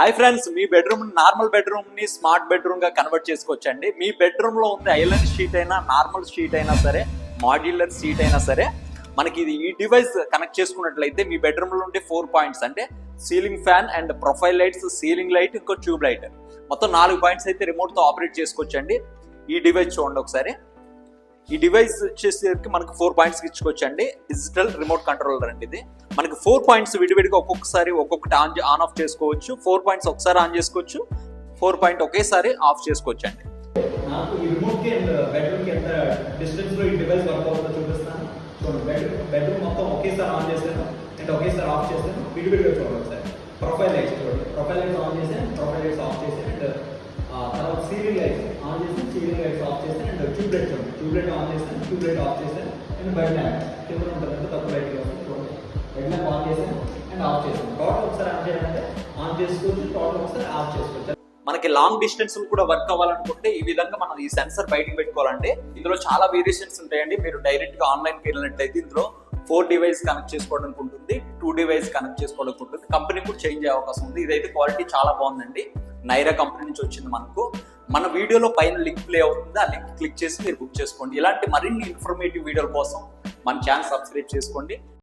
Hi friends మీ bedroom normal బెడ్రూమ్ని smart బెడ్రూమ్గా కన్వర్ట్ చేసుకోవచ్చండి. మీ బెడ్రూమ్లో ఉంది ఐలెండ్ షీట్ అయినా నార్మల్ షీట్ అయినా సరే మాడ్యులర్ షీట్ అయినా సరే మనకి ఇది ఈ డివైస్ కనెక్ట్ చేసుకున్నట్లయితే మీ బెడ్రూమ్లో ఉండే ఫోర్ పాయింట్స్ అంటే ceiling fan and profile lights ceiling light ఇంకో ట్యూబ్ లైట్. మొత్తం నాలుగు పాయింట్స్ అయితే రిమోట్తో ఆపరేట్ చేసుకోవచ్చండి. ఈ డివైస్ చూడండి ఒకసారి. ఈ డివైస్ వచ్చేసరికి మనకు ఫోర్ పాయింట్స్ ఇచ్చుకోవచ్చండి. డిజిటల్ రిమోట్ కంట్రోలర్ అండి ఇది. మనకి ఫోర్ పాయింట్స్ విడివిడిగా ఒక్కొక్కసారి ఒక్కొక్కటి ఆన్ ఆన్ ఆఫ్ చేసుకోవచ్చు. ఫోర్ పాయింట్స్ ఒకసారి ఆన్ చేసుకోవచ్చు. ఫోర్ పాయింట్ ఒకేసారి ఆఫ్ చేసుకోవచ్చు అండి బెడ్రూమ్ మొత్తం ఒకేసారి ఆన్ చేశాను. అండ్ ఒకేసారి ఆఫ్ చేశాను? విడివిడిగా చూడండి ప్రొఫైల్ లైట్స్ చూడండి. ప్రొఫైల్ లైట్స్ ఆన్ చేశాను ప్రొఫైల్ లైట్స్ ఆఫ్ చేశాను. అండ్ తర్వాత సీరియల్ లైట్స్ ఆన్ చేసి సీలింగ్ లైట్స్ ఆఫ్ చేస్తే అండ్ ట్యూబ్ లైట్ చూడండి ట్యూబ్ లైట్ ఆన్ చేస్తాను ట్యూబ్ లైట్ ఆఫ్ చేస్తాను అండ్ బయట కింద ఉంటుంది అంటే తక్కువ లైట్ వస్తుంది బెడ్ ల్యాంప్ ఆన్ చేసాను అండ్ ఆఫ్ చేశాను టోటల్ ఒకసారి ఆన్ చేయాలంటే ఆన్ చేసుకోవచ్చు టోటల్ ఒకసారి ఆఫ్ చేసుకోవచ్చు. మనకి లాంగ్ డిస్టెన్స్ కూడా వర్క్ అవ్వాలనుకుంటే ఈ విధంగా మనం ఈ సెన్సర్ బయటకు పెట్టుకోవాలండి ఇందులో చాలా వేరియేషన్స్ ఉంటాయండి. మీరు డైరెక్ట్గా ఆన్లైన్ వెళ్ళినట్లయితే ఇందులో ఫోర్ డివైస్ కనెక్ట్ చేసుకోవడానికి ఉంటుంది టూ డివైస్ కనెక్ట్ చేసుకోవడానికి ఉంటుంది కంపెనీ కూడా చేంజ్ అయ్యే అవకాశం ఉంది. ఇదైతే క్వాలిటీ చాలా బాగుందండి. నైరా కంపెనీ నుంచి వచ్చింది మనకు. మన వీడియోలో పైన లింక్ ప్లే అవుతుంది. ఆ లింక్ క్లిక్ చేసి మీరు బుక్ చేసుకోండి. ఇలాంటి మరిన్ని ఇన్ఫర్మేటివ్ వీడియోల కోసం మన ఛానల్ సబ్స్క్రైబ్ చేసుకోండి.